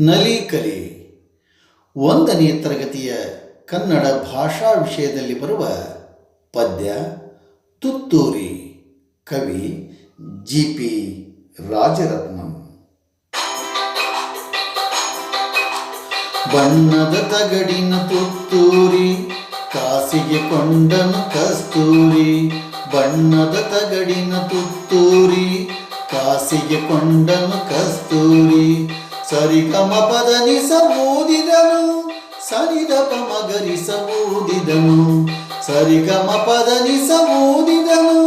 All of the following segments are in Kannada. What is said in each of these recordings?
ನಲಿಕಲಿ ಒಂದನೆಯ ತರಗತಿಯ ಕನ್ನಡ ಭಾಷಾ ವಿಷಯದಲ್ಲಿ ಬರುವ ಪದ್ಯ ತುತ್ತೂರಿ. ಕವಿ ಜಿ ಪಿ ರಾಜರತ್ನಂ. ಬಣ್ಣದ ತಗಡಿನ ತುತ್ತೂರಿ, ಕಾಸಿಗೆ ಕೊಂಡನು ಕಸ್ತೂರಿ. ಬಣ್ಣದ ತಗಡಿನ ತುತ್ತೂರಿ, ಕಾಸಿಗೆ ಕೊಂಡನು ಕಸ್ತೂರಿ. ಸರಿಗಮ ಪದನಿಸ ಊದಿದನು ಸರಿದಪ ಮಗರಿಸ ಸರಿ ಸರಿಗಮ ಪದನಿಸ ಊದಿದನು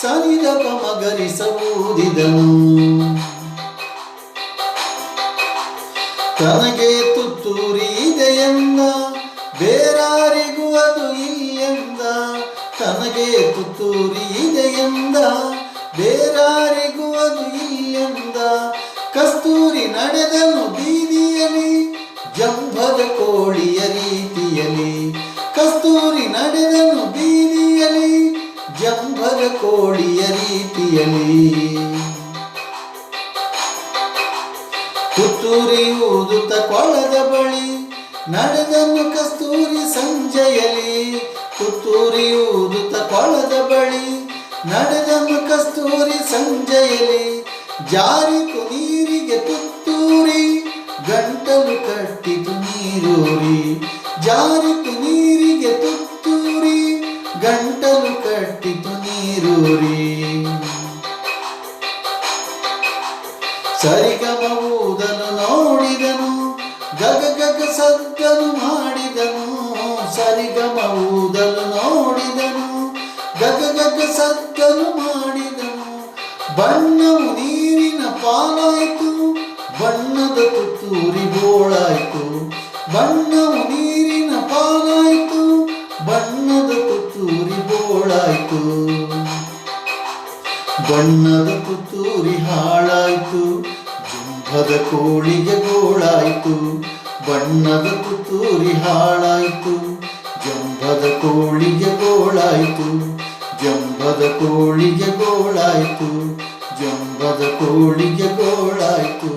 ಸರಿದಪ ಮಗರಿಸ ಓದಿದನು ತನಗೆ ತುತ್ತೂರಿ ಇದೆಯೆಂದ ಬೇರಾರಿಗೂ ಅದು ಇಲ್ಲೆಂದ ತನಗೆ ತುತ್ತೂರಿ ಇದೆಯೆಂದ ಬೇರಾರಿಗೂ ಅದು ಕಸ್ತೂರಿ ನಡೆದನು ಬೀದಿಯಲಿ ಜಂಭದ ಕೋಳಿಯ ರೀತಿಯಲಿ ಕಸ್ತೂರಿ ನಡೆದನು ಬೀದಿಯಲಿ ಜಂಭದ ಕೋಳಿಯ ರೀತಿಯಲಿ ತುತ್ತೂರಿ ಊದುತ್ತ ಕೊಳದ ಬಳಿ ನಡೆದನು ಕಸ್ತೂರಿ ಸಂಜೆಯಲಿ ತುತ್ತೂರಿ ಊದುತ್ತ ಕೊಳದ ಬಳಿ ನಡೆದನು ಕಸ್ತೂರಿ ಸಂಜೆಯಲಿ ಜಾರಿ ತುತ್ತೂರಿ ಗಂಟಲು ಕಟ್ಟಿತು ನೀರೂರಿ ಜಾರಿತು ನೀರಿಗೆ ತುತ್ತೂರಿ, ಗಂಟಲು ಕಟ್ಟಿತು ನೀರೂರಿ. ಸರಿಗಮ ಊದಲು ನೋಡಿದನು, ಗಗ ಗಗ ಸದ್ದನು ಮಾಡಿದನು. ಸರಿಗಮ ಊದಲು ನೋಡಿದನು, ಗಗ ಗಗ ಸದ್ದನು ಮಾಡಿದನು. ಬಣ್ಣವು ನೀರಿನ ಪಾಲಾಯಿತು ಬಣ್ಣದ ಪುತ್ತೂರಿ ಹಾಳಾಯ್ತು ಜುಂಭದ ಕೋಳಿಗೆ ಗೋಳಾಯ್ತು, ಬಣ್ಣದ ಪುತ್ತೂರಿ ಹಾಳಾಯ್ತು ಜಂಭದ ಕೋಳಿಗೆ ಗೋಳಾಯ್ತು ಜಂಭದ ಕೋಳಿಗೆ ಗೋಳಾಯ್ತು ಜಂಭದ ಕೋಳಿಗೆ ಗೋಳಾಯ್ತು.